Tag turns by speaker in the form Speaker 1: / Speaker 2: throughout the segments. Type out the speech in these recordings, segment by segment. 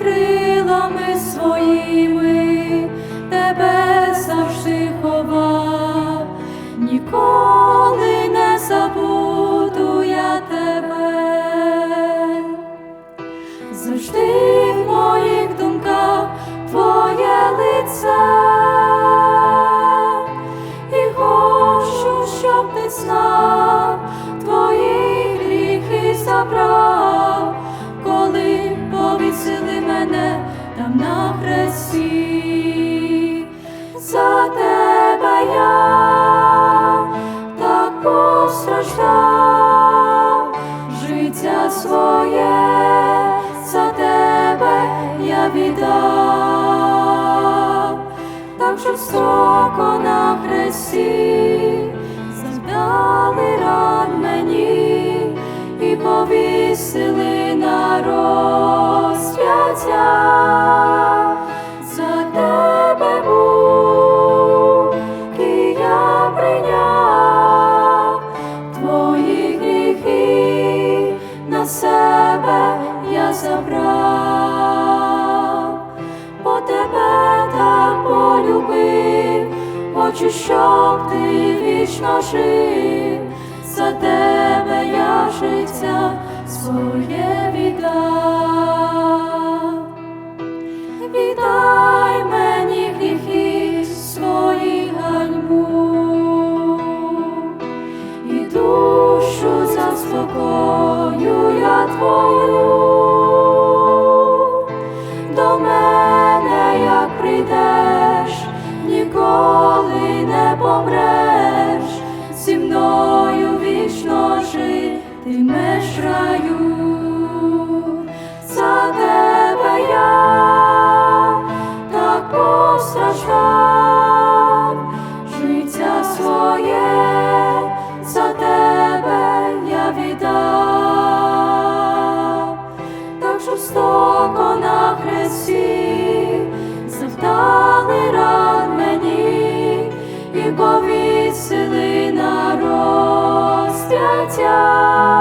Speaker 1: крилами своїми тебе завжди ховав, ніколи не забуду я тебе, завжди в моїх думках твоє лице і хочу, щоб ти знав. на хресті, за тебе я так постраждав, життя своє, за тебе я віддав, так жорстоко на хресті, завдали ран мені і повіси. Забрав, бо тебе так полюбив, хочу, щоб ти вічно жив, за тебе я життя своє віддав. Віддай мені гріхи свої ганьбу і душу заспокою я твою. В раю. За тебе я постраждав, життя своє за тебе я віддав, так жорстоко на хресті завдали ран мені і повісили на розп'яття.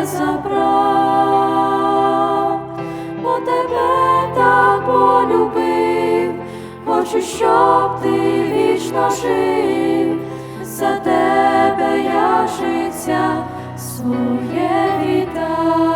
Speaker 1: Я забрав, бо тебе так полюбив, хочу, щоб ти вічно жив, за тебе я життя своє віддав.